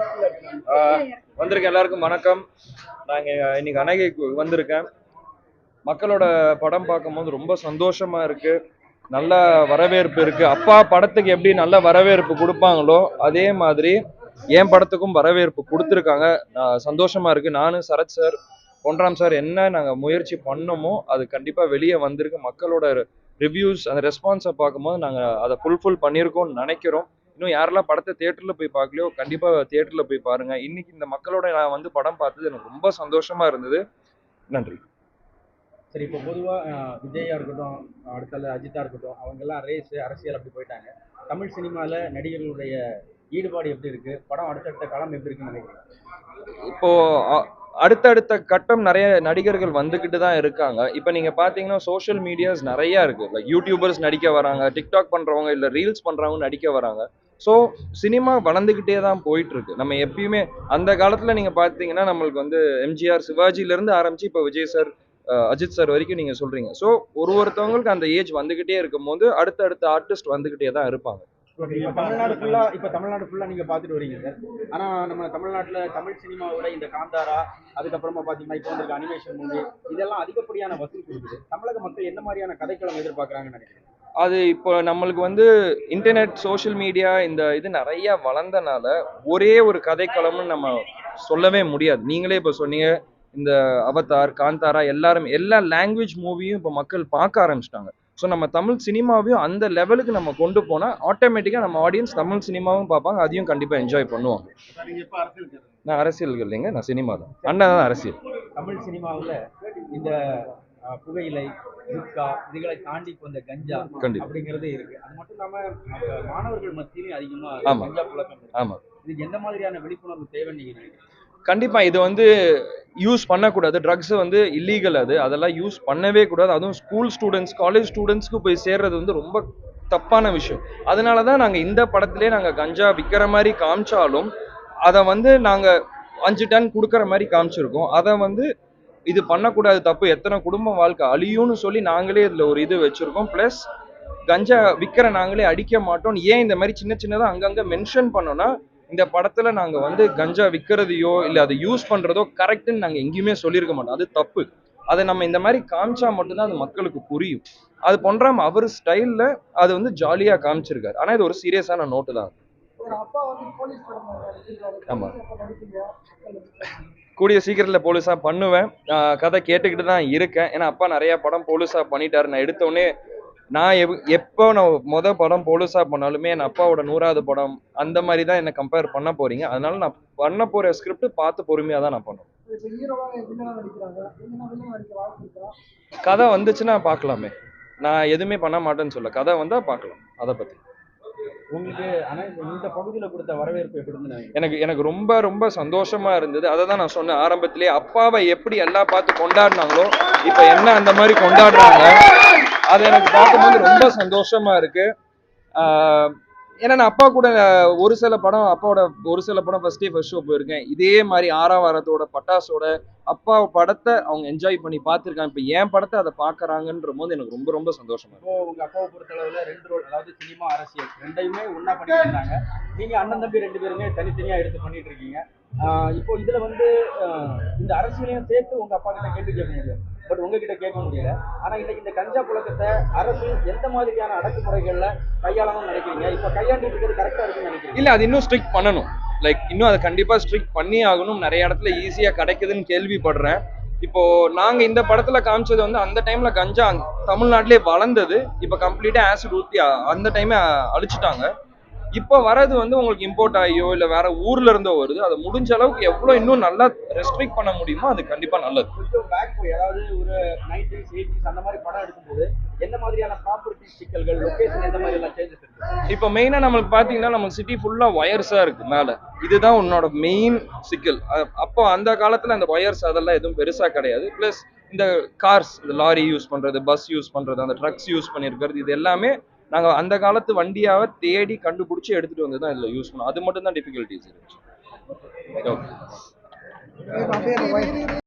வந்திருக்கேன் வந்திருக்க எல்லாருக்கும் வணக்கம். நாங்கள் இன்னைக்கு அனகைக்கு வந்திருக்கேன். மக்களோட படம் பார்க்கும்போது ரொம்ப சந்தோஷமா இருக்கு. நல்ல வரவேற்பு இருக்கு. அப்பா படத்துக்கு எப்படி நல்ல வரவேற்பு கொடுப்பாங்களோ அதே மாதிரி என் படத்துக்கும் வரவேற்பு கொடுத்துருக்காங்க. நான் சந்தோஷமா இருக்கு. நானும் சரத் சார் பொன்ராம் சார் என்ன நாங்கள் முயற்சி பண்ணோமோ அது கண்டிப்பாக வெளியே வந்திருக்கு. மக்களோட ரிவ்யூஸ் அந்த ரெஸ்பான்ஸை பார்க்கும்போது நாங்கள் அதை ஃபுல்ஃபில் பண்ணியிருக்கோம்னு நினைக்கிறோம். இன்னும் யாரெல்லாம் படத்தை தியேட்டரில் போய் பார்க்கலையோ கண்டிப்பாக தியேட்டரில் போய் பாருங்க. இன்னைக்கு இந்த மக்களோட நான் வந்து படம் பார்த்தது எனக்கு ரொம்ப சந்தோஷமா இருந்தது. நன்றி. சரி இப்போ பொதுவாக விஜயா இருக்கட்டும் அடுத்தால அஜித்தா இருக்கட்டும் அவங்க எல்லாம் ரேஸ் அரசியல் அப்படி போயிட்டாங்க. தமிழ் சினிமாவில் நடிகர்களுடைய ஈடுபாடு எப்படி இருக்கு? படம் அடுத்தடுத்த காலம் எப்படி இருக்குன்னு நினைக்கிறீங்க? இப்போ அ- அடுத்தடுத்த கட்டம் நிறைய நடிகர்கள் வந்துக்கிட்டு தான் இருக்காங்க. இப்போ நீங்கள் பார்த்தீங்கன்னா சோஷியல் மீடியாஸ் நிறையா இருக்குது லைக் யூடியூபர்ஸ் நடிக்க வராங்க டிக்டாக் பண்ணுறவங்க இல்லை ரீல்ஸ் பண்ணுறவங்க நடிக்க வராங்க. ஸோ சினிமா வளர்ந்துக்கிட்டே தான் போயிட்டுருக்கு. நம்ம எப்பயுமே அந்த காலத்தில் நீங்கள் பார்த்தீங்கன்னா நம்மளுக்கு வந்து எம்ஜிஆர் சிவாஜிலேருந்து ஆரம்பித்து இப்போ விஜய் சார் அஜித் சார் வரைக்கும் நீங்கள் சொல்கிறீங்க ஸோ ஒரு ஒருத்தவங்களுக்கு அந்த ஏஜ் வந்துக்கிட்டே இருக்கும்போது அடுத்தடுத்த ஆர்டிஸ்ட் வந்துக்கிட்டே தான் இருப்பாங்க. ஓகே இப்போ தமிழ்நாடு ஃபுல்லாக இப்போ தமிழ்நாடு ஃபுல்லாக நீங்கள் பார்த்துட்டு வரீங்க சார். ஆனால் நம்ம தமிழ்நாட்டில் தமிழ் சினிமாவோட இந்த காந்தாரா அதுக்கப்புறமா பார்த்தீங்கன்னா இப்போ வந்திருக்க அனிமேஷன் மூவி இதெல்லாம் அதிகப்படியான வசூல் கொடுக்குது. தமிழக மக்கள் என்ன மாதிரியான கதைக்களம் எதிர்பார்க்குறாங்கன்னு நினைக்கிறேன் அது இப்போ நம்மளுக்கு வந்து இன்டர்நெட் சோஷியல் மீடியா இந்த இது நிறைய வளர்ந்தனால ஒரே ஒரு கதைக்களம்னு நம்ம சொல்லவே முடியாது. நீங்களே இப்போ சொன்னீங்க இந்த அவதார் காந்தாரா எல்லாரும் எல்லா லாங்குவேஜ் மூவியும் இப்போ மக்கள் பார்க்க ஆரம்பிச்சிட்டாங்க. ஸோ நம்ம தமிழ் சினிமாவையும் அந்த லெவலுக்கு நம்ம கொண்டு போனால் ஆட்டோமேட்டிக்காக நம்ம ஆடியன்ஸ் தமிழ் சினிமாவும் பார்ப்பாங்க அதையும் கண்டிப்பாக என்ஜாய் பண்ணுவாங்க. நான் அரசியல் இல்லைங்க நான் சினிமா தான். அண்ணன் தான் அரசியல். தமிழ் சினிமாவில் இந்த புகையிலை குட்கா இதுகளை தாண்டி இப்போ இந்த கஞ்சா கண்டிப்பா. அப்படிங்கிறது இருக்கு. அது மட்டும் இல்லாம அஹ், மாணவர்கள் மத்தியிலும் அதிகமா ஆமா. கஞ்சா புழக்கம் இருக்கு. ஆமாம் இதுக்கு எந்த மாதிரியான விழிப்புணர்வு தேவைன்னு நீங்க நினைக்கிறீங்க? கண்டிப்பாக இது வந்து யூஸ் பண்ணக்கூடாது. ட்ரக்ஸ் வந்து இல்லீகல் அது. அதெல்லாம் யூஸ் பண்ணவே கூடாது. அதுவும் ஸ்கூல் ஸ்டூடெண்ட்ஸ் காலேஜ் ஸ்டூடெண்ட்ஸ்க்கு போய் சேர்றது வந்து ரொம்ப தப்பான விஷயம். அதனால தான் நாங்கள் இந்த படத்திலே நாங்கள் கஞ்சா விற்கிற மாதிரி காமிச்சாலும் அதை வந்து நாங்கள் அஞ்சு டன் கொடுக்குற மாதிரி காமிச்சிருக்கோம். அதை வந்து இது பண்ணக்கூடாது தப்பு. எத்தனை குடும்ப வாழ்க்கை அழியும்னு சொல்லி நாங்களே இதில் ஒரு இது வச்சுருக்கோம். ப்ளஸ் கஞ்சா விற்கிற நாங்களே அடிக்க மாட்டோம். ஏன் இந்த மாதிரி சின்ன சின்னதாக அங்கங்கே மென்ஷன் பண்ணோன்னா இந்த படத்துல நாங்க வந்து கஞ்சா விற்கிறதையோ இல்ல அதை யூஸ் பண்றதோ கரெக்ட்னு நாங்க எங்கேயுமே சொல்லியிருக்க மாட்டோம். அது தப்பு. அதை நம்ம இந்த மாதிரி காமிச்சா மட்டும்தான் அது மக்களுக்கு புரியும். அது பொன்றாம அவர் ஸ்டைல்ல அது வந்து ஜாலியா காமிச்சிருக்காரு. ஆனா இது ஒரு சீரியஸான நோட்டு தான். ஆமா. கூடிய சீக்கிரத்துல போலீஸா பண்ணுவேன். கதை கேட்டுக்கிட்டு தான் இருக்கேன். ஏன்னா அப்பா நிறைய படம் போலீஸா பண்ணிட்டாரு. நான் எடுத்த உடனே நான் எவ்- எப்போ நான் முத படம் போலீஸா பண்ணாலுமே என் அப்பாவோட நூறாவது படம் அந்த மாதிரி தான் என்ன கம்பேர் பண்ண போறீங்க. அதனால நான் பண்ண போற ஸ்கிரிப்ட் பார்த்து பொறுமையா தான் நான் பண்ணுவேன் கதை வந்துச்சுன்னா பார்க்கலாமே. நான் எதுவுமே பண்ண மாட்டேன்னு சொல்ல. கதை வந்தா பார்க்கலாம் அதை பத்தி. உங்களுக்கு ஆனா இந்த- பகுதியில கொடுத்த வரவேற்பு எப்படி எனக்கு எனக்கு ரொம்ப ரொம்ப சந்தோஷமா இருந்தது. அதை தான் நான் சொன்னேன் ஆரம்பத்திலே. அப்பாவை எப்படி எல்லாம் பார்த்து கொண்டாடினாங்களோ இப்போ என்ன அந்த மாதிரி கொண்டாடுறாங்க அது எனக்கு பார்க்கும்போது ரொம்ப சந்தோஷமா இருக்கு. ஏன்னா நான் அப்பா கூட ஒரு சில படம் அப்பாவோட ஒரு சில படம் ஃபர்ஸ்ட் டே ஃபர்ஸ்ட் ஷோ போயிருக்கேன். இதே மாதிரி ஆறாம் வாரத்தோட பட்டாசோட அப்பா படத்தை அவங்க என்ஜாய் பண்ணி பார்த்துருக்காங்க. இப்போ என் படத்தை அதை பார்க்குறாங்கன்ற போது எனக்கு ரொம்ப ரொம்ப சந்தோஷமா இருக்கும் இப்போ உங்க அப்பாவை பொறுத்தளவில் ரெண்டு ரோல் அதாவது சினிமா அரசியல் ரெண்டையுமே ஒன்றா பண்ணியிருந்தாங்க. நீங்கள் அண்ணன் தம்பி ரெண்டு பேருமே தனித்தனியாக எடுத்து பண்ணிட்டு இருக்கீங்க. இப்போ இதில் வந்து இந்த அரசியலையும் சேர்த்து உங்க அப்பா கிட்ட கேள்வி கேட்க பட் உங்ககிட்ட கேட்க முடியல. ஆனா இன்னைக்கு இந்த கஞ்சா புழக்கத்தை அரசு எந்த மாதிரியான அடக்குமுறைகள்ல கையாளணும்னு நினைக்கிறீங்க? இப்ப கையாண்டு இருக்கிறது கரெக்டா இருக்குன்னு நினைக்கிறீங்க? இல்ல அது இன்னும் ஸ்ட்ரிக்ட் பண்ணணும். லைக் இன்னும் அதை கண்டிப்பா ஸ்ட்ரிக்ட் பண்ணி ஆகணும். நிறைய இடத்துல ஈஸியா கிடைக்குதுன்னு கேள்விப்படுறேன். இப்போ நாங்க இந்த படத்துல காமிச்சது வந்து அந்த டைம்ல கஞ்சா தமிழ்நாட்டிலே வளர்ந்தது. இப்போ கம்ப்ளீட்டா ஆசிட் ஊத்தி அந்த டைமே அழிச்சிட்டாங்க. இப்போ வரது வந்து உங்களுக்கு இம்போர்ட் ஆகியோ இல்ல வேற ஊர்ல இருந்தோ வருது அதை முடிஞ்ச அளவுக்கு எவ்வளவு இன்னும் நல்லா ரெஸ்ட்ரிக்ட் பண்ண முடியுமோ அது கண்டிப்பா நல்லது. அதாவது ஒரு நைன்டிஸ் எயிட்டிஸ் அந்த மாதிரி படம் எடுக்கும்போது எந்த மாதிரியான ப்ராப்பர்ட்டி சிக்கல்கள் லொகேஷன் எந்த மாதிரி எல்லாம் சேஞ்சஸ் இருக்கு? இப்போ மெயினா நம்மளுக்கு பாத்தீங்கன்னா நம்ம சிட்டி ஃபுல்லா ஒயர்ஸா இருக்கு மேல. இதுதான் உன்னோட மெயின் சிக்கல் அப்போ அந்த காலத்துல அந்த ஒயர்ஸ் அதெல்லாம் எதுவும் பெருசா கிடையாது. ப்ளஸ் இந்த கார்ஸ் இந்த லாரி யூஸ் பண்றது பஸ் யூஸ் பண்றது அந்த ட்ரக்ஸ் யூஸ் பண்ணிருக்கிறது இது எல்லாமே நாங்கள் அந்த காலத்து வண்டியாவை தேடி கண்டுபிடிச்சி எடுத்துகிட்டு வந்து தான் இதில் யூஸ் பண்ணோம். அது மட்டும் தான் டிஃபிகல்ட்டிஸ் இருந்துச்சு ஓகே